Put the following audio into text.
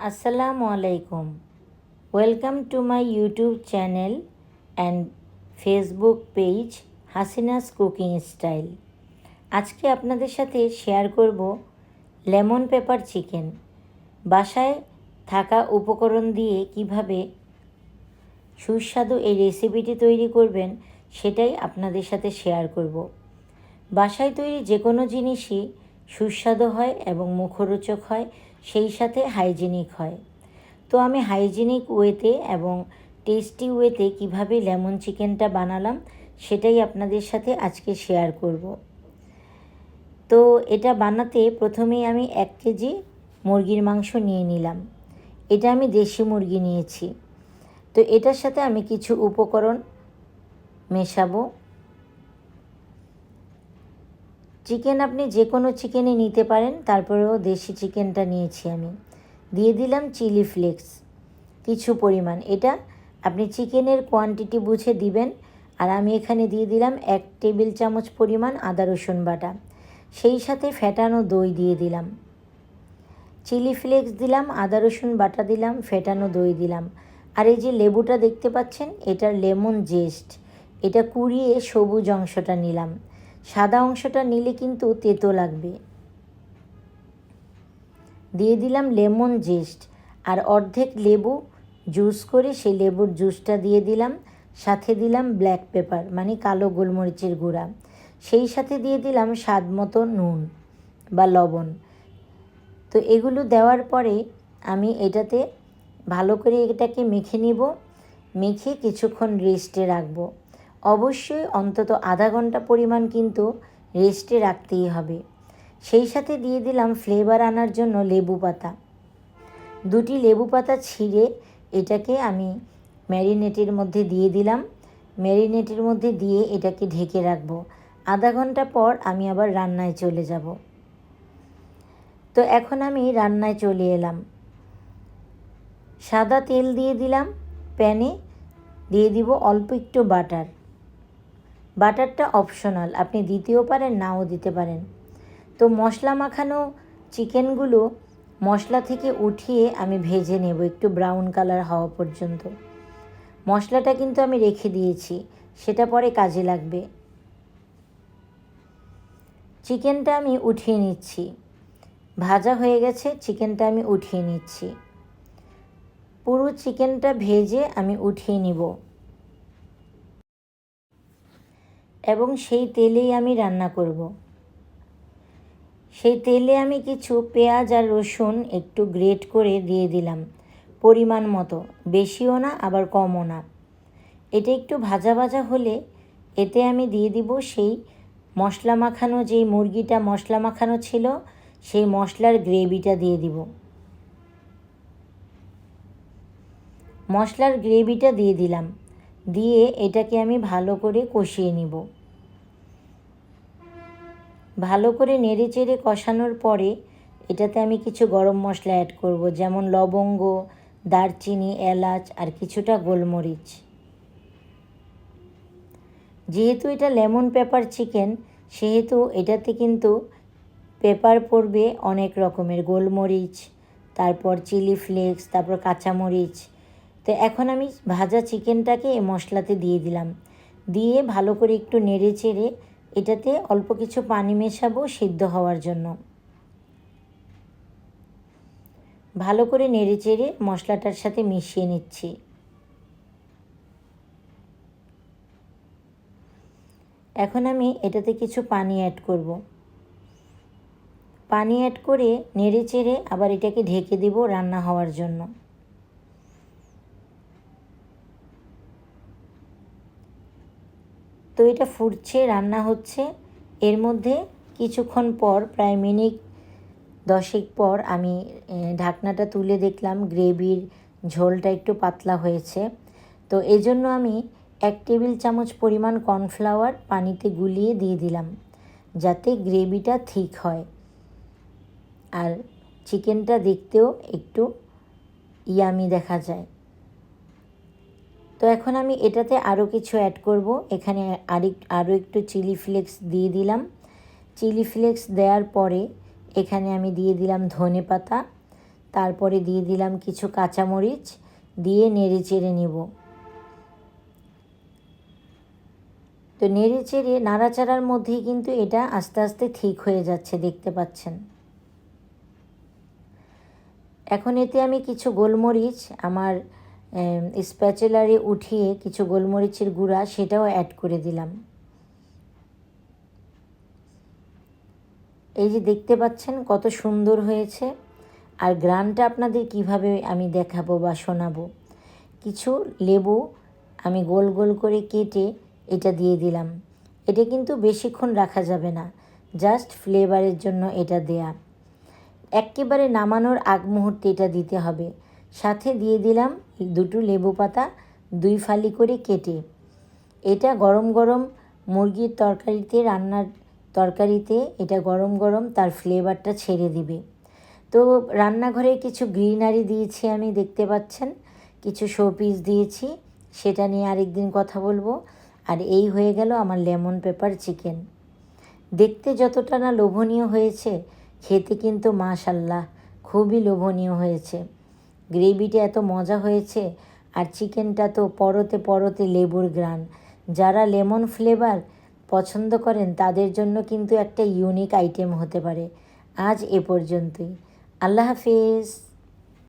আসসালামু আলাইকুম। Welcome to my YouTube channel and Facebook page Hasina's cooking style. আজকে আপনাদের সাথে শেয়ার করব লেমন পেপার চিকেন। বাসায় থাকা উপকরণ দিয়ে কীভাবে সুস্বাদু এই রেসিপিটি তৈরি করবেন সেটাই আপনাদের সাথে শেয়ার করব। বাসায় তৈরি যে কোনো জিনিসই সুস্বাদু হয় এবং মুখরোচক হয় সেই সাথে হাইজেনিক হয়। তো আমি হাইজেনিক ওয়েতে এবং টেস্টি ওয়েতে কীভাবে লেমন চিকেনটা বানালাম, সেটাই আপনাদের সাথে আজকে শেয়ার করব। তো এটা বানাতে প্রথমেই আমি এক কেজি মুরগির মাংস নিয়ে নিলাম। এটা আমি দেশি মুরগি নিয়েছি। তো এটার সাথে আমি কিছু উপকরণ মেশাবো। চিকেন আপনি যে কোনো চিকেনই নিতে পারেন, তারপরেও দেশি চিকেনটা নিয়েছি আমি। দিয়ে দিলাম চিলি ফ্লেক্স কিছু পরিমাণ। এটা আপনি চিকেনের কোয়ান্টিটি বুঝে দিবেন। আর আমি এখানে দিয়ে দিলাম এক টেবিল চামচ পরিমাণ আদা রসুন বাটা। সেই সাথে ফেটানো দই দিয়ে দিলাম। চিলি ফ্লেক্স দিলাম, আদা রসুন বাটা দিলাম, ফেটানো দই দিলাম। আর এই যে লেবুটা দেখতে পাচ্ছেন, এটার লেমন জেস্ট এটা কুড়িয়ে সবুজ অংশটা নিলাম। সাদা অংশটা নিলে কিন্তু তেতো লাগবে। দিয়ে দিলাম লেমন জেস্ট আর অর্ধেক লেবু জুস করে সেই লেবুর জুসটা দিয়ে দিলাম। সাথে দিলাম ব্ল্যাক পেপার মানে কালো গোলমরিচের গুঁড়া। সেই সাথে দিয়ে দিলাম স্বাদ মতো নুন বা লবণ। তো এগুলো দেওয়ার পরে আমি এটাতে ভালো করে এটাকে মেখে নিব। মেখে কিছুক্ষণ রেস্টে রাখব। অবশ্যই অন্তত আধা ঘণ্টা পরিমাণ কিন্তু রেস্টে রাখতেই হবে। সেই সাথে দিয়ে দিলাম ফ্লেভার আনার জন্য লেবু পাতা। দুটি লেবু পাতা ছিঁড়ে এটাকে আমি ম্যারিনেটের মধ্যে দিয়ে দিলাম। ম্যারিনেটের মধ্যে দিয়ে এটাকে ঢেকে রাখব। আধা ঘণ্টা পর আমি আবার রান্নায় চলে যাব। তো এখন আমি রান্নায় চলে এলাম। সাদা তেল দিয়ে দিলাম, প্যানে দিয়ে দিব অল্প একটু বাটার। বাটারটা অপশনাল, আপনি দিতেও পারেন, নাও দিতে পারেন। তো মশলা মাখানো চিকেনগুলো মশলা থেকে উঠিয়ে আমি ভেজে নেব, একটু ব্রাউন কালার হওয়া পর্যন্ত। মশলাটা কিন্তু আমি রেখে দিয়েছি, সেটা পরে কাজে লাগবে। চিকেনটা আমি উঠিয়ে নিচ্ছি। ভাজা হয়ে গেছে, চিকেনটা আমি উঠিয়ে নিচ্ছি। পুরো চিকেনটা ভেজে আমি উঠিয়ে নিব। এবং সেই তেলেই আমি রান্না করব। সেই তেলে আমি কিছু পেঁয়াজ আর রসুন একটু গ্রেট করে দিয়ে দিলাম, পরিমাণ মতো। বেশিও না, আবার কমও না। এটা একটু ভাজা ভাজা হলে এতে আমি দিয়ে দিব সেই মশলা মাখানো, যেই মুরগিটা মশলা মাখানো ছিল, সেই মশলার গ্রেভিটা দিয়ে দিব। মশলার গ্রেভিটা দিয়ে দিলাম। দিয়ে এটাকে আমি ভালো করে কষিয়ে নিব। ভালো করে নেড়ে চেড়ে কষানোর পরে এটাতে আমি কিছু গরম মশলা অ্যাড করব, যেমন লবঙ্গ, দারচিনি, এলাচ আর কিছুটা গোলমরিচ। যেহেতু এটা লেমন পেপার চিকেন সেহেতু এটাতে কিন্তু পেপার পড়বে অনেক রকমের, গোলমরিচ, তারপর চিলি ফ্লেক্স তারপর কাঁচামরিচ। তো এখন আমি ভাজা চিকেনটাকে এই মশলাতে দিয়ে দিলাম। দিয়ে ভালো করে একটু নেড়ে চেড়ে এটাতে অল্প কিছু পানি মেশাবো সিদ্ধ হওয়ার জন্য। ভালো করে নেড়ে চেড়ে মশলাটার সাথে মিশিয়ে নিচ্ছি। এখন আমি এটাতে কিছু পানি অ্যাড করব। পানি অ্যাড করে নেড়ে চেড়ে আবার এটাকে ঢেকে দিব রান্না হওয়ার জন্য। তো এটা ফুটছে, রান্না হচ্ছে। এর মধ্যে কিছুক্ষণ পর, প্রায় মিনিট দশেক পর আমি ঢাকনাটা তুলে দেখলাম, গ্রেভির ঝোলটা একটু পাতলা হয়েছে। তো এই জন্য আমি এক টেবিল চামচ পরিমাণ কর্নফ্লাওয়ার পানিতে গুলিয়ে দিয়ে দিলাম, যাতে গ্রেভিটা ঠিক হয়। আর চিকেনটা দেখতেও একটু ইয়ামি দেখা যায়। তো এখন আমি এটাতে আরও কিছু অ্যাড করব। এখানে আরেক আরও একটু চিলি ফ্লেক্স দিয়ে দিলাম। চিলি ফ্লেক্স দেওয়ার পরে এখানে আমি দিয়ে দিলাম ধনে পাতা। তারপরে দিয়ে দিলাম কিছু কাঁচামরিচ। দিয়ে নেড়ে চেড়ে নেব। তো নেড়ে চেড়ে নাড়াচাড়ার মধ্যেই কিন্তু এটা আস্তে আস্তে ঠিক হয়ে যাচ্ছে, দেখতে পাচ্ছেন। এখন এতে আমি কিছু গোলমরিচ, আমার স্প্যাচেলারে উঠিয়ে কিছু গোলমরিচের গুঁড়া সেটাও অ্যাড করে দিলাম। এই যে দেখতে পাচ্ছেন কত সুন্দর হয়েছে। আর গ্রানটা আপনাদের কীভাবে আমি দেখাবো বা শোনাবো? কিছু লেবু আমি গোল গোল করে কেটে এটা দিয়ে দিলাম। এটা কিন্তু বেশিক্ষণ রাখা যাবে না জাস্ট ফ্লেভারের জন্য এটা দেয়া। একেবারে নামানোর আগ মুহূর্তে এটা দিতে হবে। সাথে দিয়ে দিলাম দুটো লেবু পাতা দুই ফালি করে কেটে। এটা গরম গরম মুরগির তরকারিতে, রান্নার তরকারিতে এটা গরম গরম তার ফ্লেভারটা ছেড়ে দিবে। তো রান্নাঘরে কিছু গ্রিনারি দিয়েছি আমি, দেখতে পাচ্ছেন। কিছু শোপিস দিয়েছি, সেটা নিয়ে আরেকদিন কথা বলব। আর এই হয়ে গেল আমার লেমন পেপার চিকেন দেখতে যতটা না লোভনীয় হয়েছে, খেতে কিন্তু মাশাল্লাহ, খুবই লোভনীয় হয়েছে। গ্রেভিটা এত মজা হয়েছে আর চিকেনটা তো পরতে পরতে লেবুর গ্রান যারা লেমন ফ্লেভার পছন্দ করেন, তাদের জন্য কিন্তু একটা ইউনিক আইটেম হতে পারে। আজ এ পর্যন্তই। আল্লাহ হাফিজ।